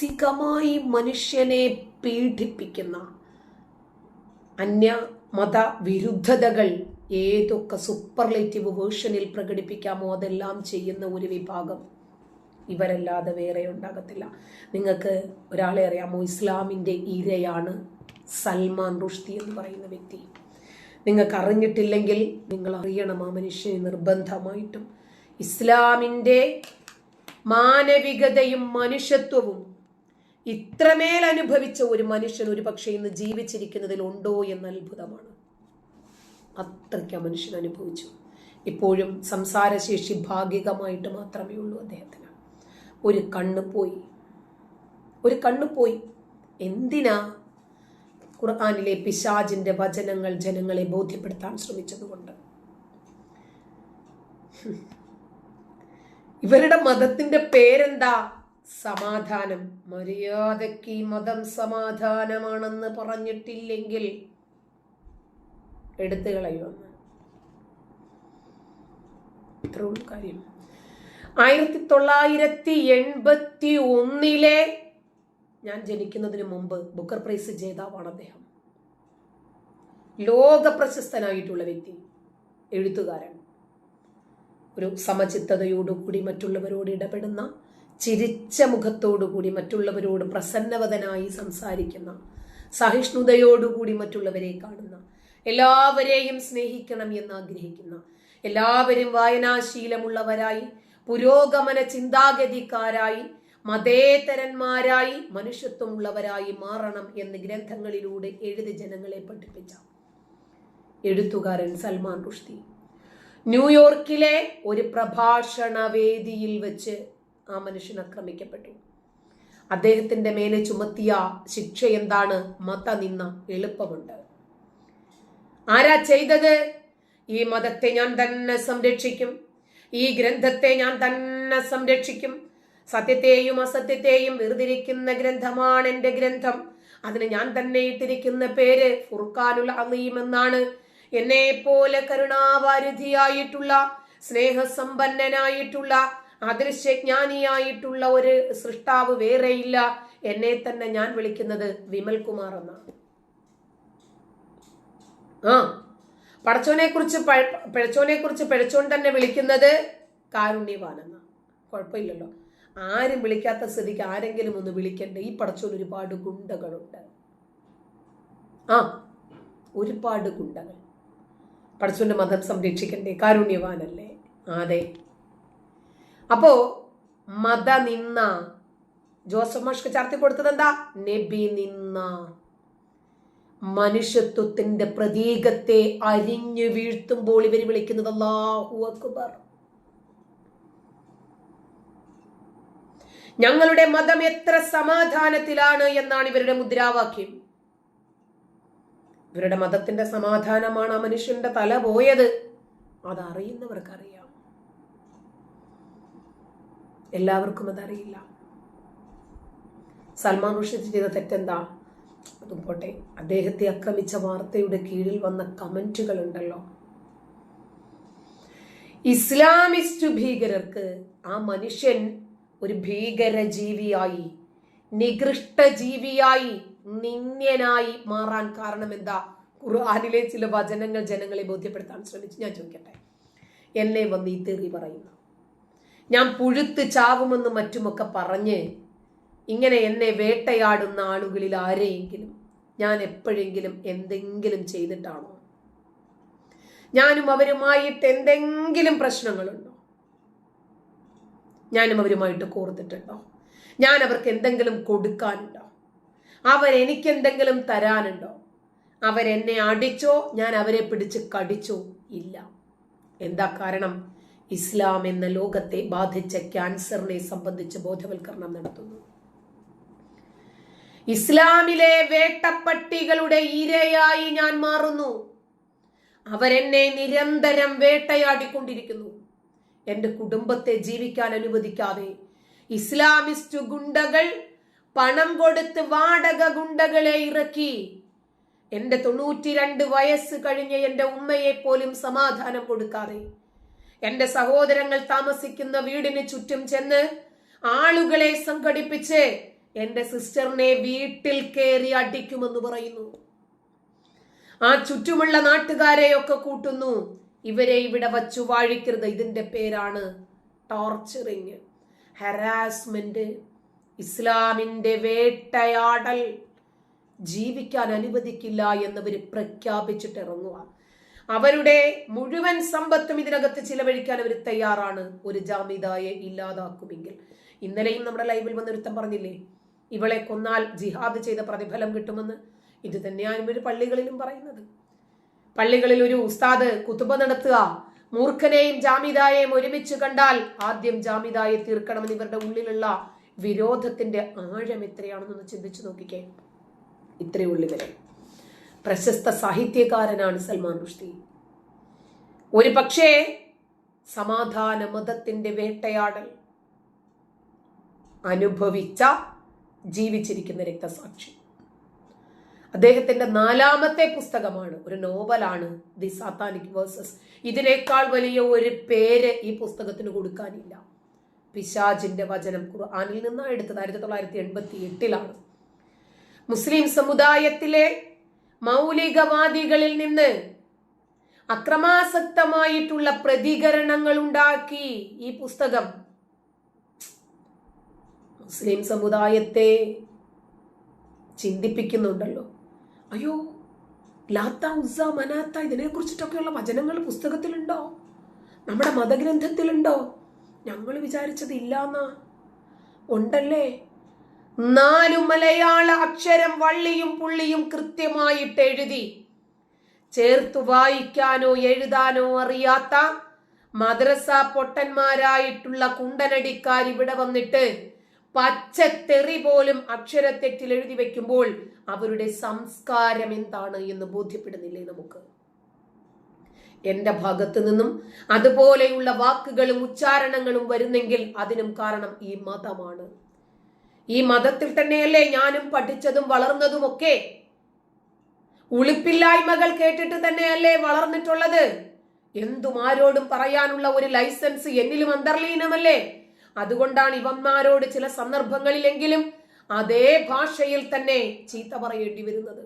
മാനസികമായി മനുഷ്യനെ പീഡിപ്പിക്കുന്ന അന്യ മത വിരുദ്ധതകൾ ഏതൊക്കെ സൂപ്പർലേറ്റീവ് വേർഷനിൽ പ്രകടിപ്പിക്കാമോ അതെല്ലാം ചെയ്യുന്ന ഒരു വിഭാഗം. ഇവരല്ലാതെ വേറെ ഉണ്ടാകത്തില്ല. നിങ്ങൾക്ക് ഒരാളെ അറിയാമോ? ഇസ്ലാമിന്റെ ഇരയാണ് സൽമാൻ റുഷ്ദി എന്ന് പറയുന്ന വ്യക്തി. നിങ്ങൾക്ക് അറിഞ്ഞിട്ടില്ലെങ്കിൽ നിങ്ങൾ അറിയണം ആ മനുഷ്യനെ നിർബന്ധമായിട്ടും. ഇസ്ലാമിന്റെ മാനവികതയും മനുഷ്യത്വവും ഇത്രമേൽ അനുഭവിച്ച ഒരു മനുഷ്യൻ ഒരു പക്ഷേ ഇന്ന് ജീവിച്ചിരിക്കുന്നതിൽ ഉണ്ടോ എന്ന അത്ഭുതമാണ്. അത്രയ്ക്ക് ആ മനുഷ്യൻ അനുഭവിച്ചു. ഇപ്പോഴും സംസാരശേഷി ഭാഗികമായിട്ട് മാത്രമേ ഉള്ളൂ അദ്ദേഹത്തിന്. ഒരു കണ്ണ് പോയി. ഒരു കണ്ണ് പോയി. എന്തിനാ? ഖുർആാനിലെ പിശാജിന്റെ വചനങ്ങൾ ജനങ്ങളെ ബോധ്യപ്പെടുത്താൻ ശ്രമിച്ചതുകൊണ്ട്. ഇവരുടെ മതത്തിന്റെ പേരെന്താ? സമാധാനം. മര്യാദയ്ക്ക് ഈ മതം സമാധാനമാണെന്ന് പറഞ്ഞിട്ടില്ലെങ്കിൽ എടുത്തു കളയുമെന്ന് ഇത്രയും കാര്യം. ആയിരത്തി തൊള്ളായിരത്തി എൺപത്തി ഒന്നിലെ ഞാൻ ജനിക്കുന്നതിന് മുമ്പ് ബുക്കർ പ്രൈസ് ജേതാവാണ് അദ്ദേഹം. ലോക പ്രശസ്തനായിട്ടുള്ള വ്യക്തി എഴുത്തുകാരൻ. ഒരു സമചിത്തതയോടുകൂടി മറ്റുള്ളവരോട് ഇടപെടുന്ന ചിരിച്ച മുഖത്തോടുകൂടി മറ്റുള്ളവരോട് പ്രസന്നവതനായി സംസാരിക്കുന്ന സഹിഷ്ണുതയോടുകൂടി മറ്റുള്ളവരെ കാണുന്ന എല്ലാവരെയും സ്നേഹിക്കണം എന്ന് ആഗ്രഹിക്കുന്ന എല്ലാവരും വായനാശീലമുള്ളവരായി പുരോഗമന ചിന്താഗതിക്കാരായി മതേതരന്മാരായി മനുഷ്യത്വമുള്ളവരായി മാറണം എന്ന് ഗ്രന്ഥങ്ങളിലൂടെ എഴുതി ജനങ്ങളെ പഠിപ്പിച്ച എഴുത്തുകാരൻ സൽമാൻ റുഷ്തി ന്യൂയോർക്കിലെ ഒരു പ്രഭാഷണ വേദിയിൽ വെച്ച് ആ മനുഷ്യൻ ആക്രമിക്കപ്പെട്ടു. അദ്ദേഹത്തിന്റെ മേലെ ചുമത്തിയ ശിക്ഷ എന്താണ്? മത നിന്ന എളുപ്പമുണ്ട്. ആരാ ചെയ്തത്? ഈ മതത്തെ ഞാൻ തന്നെ സംരക്ഷിക്കും. ഈ ഗ്രന്ഥത്തെ ഞാൻ തന്നെ സംരക്ഷിക്കും. സത്യത്തെയും അസത്യത്തെയും വേർതിരിക്കുന്ന ഗ്രന്ഥമാണ് എന്റെ ഗ്രന്ഥം. അതിന് ഞാൻ തന്നെ ഇട്ടിരിക്കുന്ന പേര് ഫുർഖാനുൽ അലീം എന്നാണ്. എന്നെ പോലെ കരുണാവാരിധിയായിട്ടുള്ള സ്നേഹസമ്പന്നനായിട്ടുള്ള അദൃശ്യജ്ഞാനിയായിട്ടുള്ള ഒരു സൃഷ്ടാവ് വേറെയില്ല. എന്നെ തന്നെ ഞാൻ വിളിക്കുന്നത് വിമൽ കുമാർ എന്നാണ്. ആ പടച്ചോനെ കുറിച്ച് പിഴച്ചോനെ കുറിച്ച് പിഴച്ചോൻ തന്നെ വിളിക്കുന്നത് കാരുണ്യവാൻ എന്നാണ്. കുഴപ്പമില്ലല്ലോ. ആരും വിളിക്കാത്ത സ്ഥിതിക്ക് ആരെങ്കിലും ഒന്ന് വിളിക്കണ്ടേ? ഈ പടച്ചോൻ ഒരുപാട് ഗുണ്ടകളുണ്ട്. ആ ഒരുപാട് ഗുണ്ടകൾ. പടച്ചോന്റെ മതം സംരക്ഷിക്കണ്ടേ? കാരുണ്യവാനല്ലേ? അതെ. അപ്പോ മത നിന്ന ജോസഫ് മാഷ്ക്ക് ചാർത്തി കൊടുത്തത് എന്താ നബി നിന്ന. മനുഷ്യത്വത്തിന്റെ പ്രതീകത്തെ അരിഞ്ഞു വീഴ്ത്തുമ്പോൾ ഇവർ വിളിക്കുന്നത് അല്ലാഹു അക്ബർ. ഞങ്ങളുടെ മതം എത്ര സമാധാനത്തിലാണ് എന്നാണ് ഇവരുടെ മുദ്രാവാക്യം. ഇവരുടെ മതത്തിന്റെ സമാധാനമാണ് ആ മനുഷ്യന്റെ തല പോയത്. അതറിയുന്നവർക്കറിയാം. എല്ലാവർക്കും അതറിയില്ല. സൽമാൻ റുഷിദ് ചെയ്ത തെറ്റെന്താ? അതും പോട്ടെ. അദ്ദേഹത്തെ ആക്രമിച്ച വാർത്തയുടെ കീഴിൽ വന്ന കമന്റുകൾ ഉണ്ടല്ലോ ഇസ്ലാമിസ്റ്റ് ഭീകരർക്ക് ആ മനുഷ്യൻ ഒരു ഭീകര ജീവിയായി നികൃഷ്ട ജീവിയായി നിന്ദ്യനായി മാറാൻ കാരണം എന്താ ഖുർആാനിലെ ചില വചനങ്ങൾ ജനങ്ങളെ ബോധ്യപ്പെടുത്താൻ ശ്രമിച്ചു. ഞാൻ ചോദിക്കട്ടെ? എന്നെ വന്ന് ഈ തെറി പറയുന്നു. ഞാൻ പുഴുത്ത് ചാവുമെന്ന് മറ്റുമൊക്കെ പറഞ്ഞ് ഇങ്ങനെ എന്നെ വേട്ടയാടുന്ന ആളുകളിൽ ആരെയെങ്കിലും ഞാൻ എപ്പോഴെങ്കിലും എന്തെങ്കിലും ചെയ്തിട്ടാണോ? ഞാനും അവരുമായിട്ട് എന്തെങ്കിലും പ്രശ്നങ്ങളുണ്ടോ? ഞാനും അവരുമായിട്ട് കോർത്തിട്ടുണ്ടോ? ഞാൻ അവർക്ക് എന്തെങ്കിലും കൊടുക്കാനുണ്ടോ? അവരെനിക്ക് എന്തെങ്കിലും തരാനുണ്ടോ? അവരെന്നെ അടിച്ചോ? ഞാൻ അവരെ പിടിച്ച് കടിച്ചോ? ഇല്ല. എന്താ കാരണം? ഇസ്ലാം എന്ന ലോകത്തെ ബാധിച്ച ക്യാൻസറിനെ സംബന്ധിച്ച് ബോധവൽക്കരണം നടത്തുന്നു. ഇസ്ലാമിലെ വേട്ടപ്പട്ടികളുടെ ഇരയായി ഞാൻ മാറുന്നു. അവരെന്നെ നിരന്തരം വേട്ടയാടിക്കൊണ്ടിരിക്കുന്നു. എന്റെ കുടുംബത്തെ ജീവിക്കാൻ അനുവദിക്കാതെ ഇസ്ലാമിസ്റ്റ് ഗുണ്ടകൾ പണം കൊടുത്ത് വാടക ഗുണ്ടകളെ ഇറക്കി. എന്റെ തൊണ്ണൂറ്റിരണ്ട് വയസ്സ് കഴിഞ്ഞ എന്റെ ഉമ്മയെ പോലും സമാധാനം കൊടുക്കാതെ എന്റെ സഹോദരങ്ങൾ താമസിക്കുന്ന വീടിന് ചുറ്റും ചെന്ന് ആളുകളെ സംഘടിപ്പിച്ച് എന്റെ സിസ്റ്ററിനെ വീട്ടിൽ കയറി അടിക്കുമെന്ന് പറയുന്നു. ആ ചുറ്റുമുള്ള നാട്ടുകാരെയൊക്കെ കൂട്ടുന്നു. ഇവരെ ഇവിടെ വച്ചു വാഴിക്കരുത്. ഇതിന്റെ പേരാണ് ടോർച്ചറിങ് ഹരാസ്മെന്റ് ഇസ്ലാമിന്റെ വേട്ടയാടൽ. ജീവിക്കാൻ അനുവദിക്കില്ല എന്നവർ പ്രഖ്യാപിച്ചിട്ട് ഇറങ്ങുക അവരുടെ മുഴുവൻ സമ്പത്തും ഇതിനകത്ത് ചിലവഴിക്കാൻ അവർ തയ്യാറാണ്. ഒരു ജാമിതായെ ഇല്ലാതാക്കുമെങ്കിൽ. ഇന്നലെയും നമ്മുടെ ലൈവിൽ വന്നൊരുത്തം പറഞ്ഞില്ലേ ഇവളെ കൊന്നാൽ ജിഹാദ് ചെയ്ത പ്രതിഫലം കിട്ടുമെന്ന്. ഇത് തന്നെയാണ് ഇവർ പള്ളികളിലും പറയുന്നത്. പള്ളികളിൽ ഒരു ഉസ്താദ് കുത്തുബ നടത്തുക മൂർഖനെയും ജാമിതായെയും ഒരുമിച്ച് കണ്ടാൽ ആദ്യം ജാമിതായെ തീർക്കണമെന്ന് ഇവരുടെ ഉള്ളിലുള്ള വിരോധത്തിന്റെ ആഴം എത്രയാണെന്നൊന്ന് ചിന്തിച്ചു നോക്കിക്കേ. ഇത്രയുള്ളിവരെ ഇവരെ. പ്രശസ്ത സാഹിത്യകാരനാണ് സൽമാൻ റുഷ്ദി. ഒരു പക്ഷേ സമാധാന മതത്തിന്റെ വേട്ടയാടൽ അനുഭവിച്ച ജീവിച്ചിരിക്കുന്ന രക്തസാക്ഷി. അദ്ദേഹത്തിന്റെ നാലാമത്തെ പുസ്തകമാണ് ഒരു നോവലാണ് ദി സാത്താനിക് വേഴ്സസ്. ഇതിനേക്കാൾ വലിയ ഒരു പേര് ഈ പുസ്തകത്തിന് കൊടുക്കാനില്ല. പിശാജിന്റെ വചനം ഖുർആാനിൽ നിന്നാണ് എടുത്തത്. ആയിരത്തി തൊള്ളായിരത്തി എൺപത്തി എട്ടിലാണ്. മുസ്ലിം സമുദായത്തിലെ മൗലികവാദികളിൽ നിന്ന് അക്രമാസക്തമായിട്ടുള്ള പ്രതികരണങ്ങൾ ഉണ്ടാക്കി ഈ പുസ്തകം. മുസ്ലിം സമുദായത്തെ ചിന്തിപ്പിക്കുന്നുണ്ടല്ലോ. അയ്യോ ലാത്ത ഉസ മനാത്ത ഇതിനെ കുറിച്ചിട്ടൊക്കെയുള്ള വചനങ്ങൾ പുസ്തകത്തിലുണ്ടോ? നമ്മുടെ മതഗ്രന്ഥത്തിലുണ്ടോ? ഞങ്ങൾ വിചാരിച്ചത് ഇല്ലാന്നാ ഉണ്ടല്ലേ? നാലു മലയാള അക്ഷരം വള്ളിയും പുള്ളിയും കൃത്യമായിട്ട് എഴുതി. ചേർത്തു വായിക്കാനോ എഴുതാനോ അറിയാത്ത മദ്രസ പൊട്ടന്മാരായിട്ടുള്ള കുണ്ടനടിക്കാർ ഇവിടെ വന്നിട്ട് പച്ചത്തെറി പോലും അക്ഷരത്തെറ്റിൽ എഴുതി വെക്കുമ്പോൾ അവരുടെ സംസ്കാരം എന്താണ് എന്ന് ബോധ്യപ്പെടുന്നില്ലേ നമുക്ക്? എന്റെ ഭാഗത്ത് നിന്നും അതുപോലെയുള്ള വാക്കുകളും ഉച്ചാരണങ്ങളും വരുന്നെങ്കിൽ അതിനും കാരണം ഈ മതമാണ്. ഈ മതത്തിൽ തന്നെയല്ലേ ഞാനും പഠിച്ചതും വളർന്നതും ഒക്കെ ഉളിപ്പില്ലായ്മകൾ കേട്ടിട്ട് തന്നെയല്ലേ വളർന്നിട്ടുള്ളത്? എന്തും ആരോടും പറയാനുള്ള ഒരു ലൈസൻസ് എന്നിലും അന്തർലീനമല്ലേ? അതുകൊണ്ടാണ് ഇവന്മാരോട് ചില സന്ദർഭങ്ങളിലെങ്കിലും അതേ ഭാഷയിൽ തന്നെ ചീത്ത പറയേണ്ടി വരുന്നത്.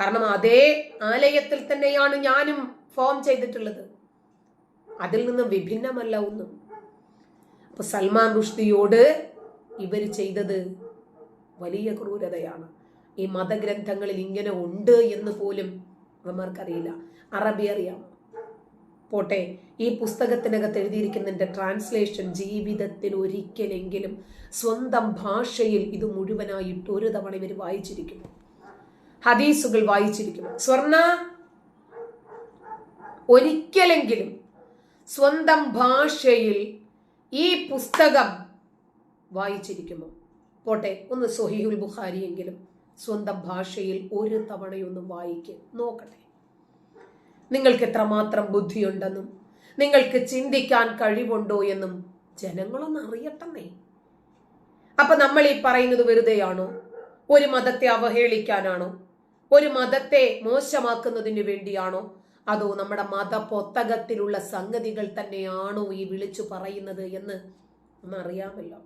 കാരണം അതേ ആലയത്തിൽ തന്നെയാണ് ഞാനും ഫോം ചെയ്തിട്ടുള്ളത്. അതിൽ നിന്നും വിഭിന്നമല്ല ഒന്നും. അപ്പൊ സൽമാൻ റുഷ്ദിയോട് ഇവർ ചെയ്തത് വലിയ ക്രൂരതയാണ്. ഈ മതഗ്രന്ഥങ്ങളിൽ ഇങ്ങനെ ഉണ്ട് എന്ന് പോലും അവന്മാർക്കറിയില്ല അറബി അറിയാം പോട്ടെ ഈ പുസ്തകത്തിനകത്ത് എഴുതിയിരിക്കുന്നതിന്റെ ട്രാൻസ്ലേഷൻ ജീവിതത്തിൽ ഒരിക്കലെങ്കിലും സ്വന്തം ഭാഷയിൽ ഇത് മുഴുവനായിട്ട് ഒരു തവണ ഇവർ വായിച്ചിരിക്കും. ഹദീസുകൾ വായിച്ചിരിക്കും. സ്വർണ ഒരിക്കലെങ്കിലും സ്വന്തം ഭാഷയിൽ ഈ പുസ്തകം വായിച്ചിരിക്കുമോ? പോട്ടെ ഒന്ന് സൊഹീഹുൽ ബുഖാരി എങ്കിലും സ്വന്തം ഭാഷയിൽ ഒരു തവണയൊന്നും വായിക്ക് നോക്കട്ടെ. നിങ്ങൾക്ക് എത്രമാത്രം ബുദ്ധിയുണ്ടെന്നും നിങ്ങൾക്ക് ചിന്തിക്കാൻ കഴിവുണ്ടോ എന്നും ജനങ്ങളൊന്ന് അറിയട്ടെന്നേ. അപ്പൊ നമ്മൾ ഈ പറയുന്നത് വെറുതെയാണോ? ഒരു മതത്തെ അവഹേളിക്കാനാണോ? ഒരു മതത്തെ മോശമാക്കുന്നതിന് വേണ്ടിയാണോ? അതോ നമ്മുടെ മത പൊത്തകത്തിലുള്ള സംഗതികൾ തന്നെയാണോ ഈ വിളിച്ചു പറയുന്നത് എന്ന് ഒന്ന് അറിയാമല്ലോ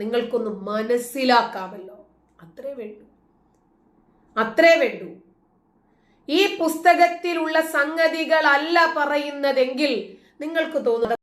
നിങ്ങൾക്കൊന്ന് മനസ്സിലാക്കാമല്ലോ. അത്രേ വേണ്ടു. അത്രേ വേണ്ടു. ഈ പുസ്തകത്തിലുള്ള സംഗതികളല്ല പറയുന്നതെങ്കിൽ നിങ്ങൾക്ക് തോന്നുന്നത്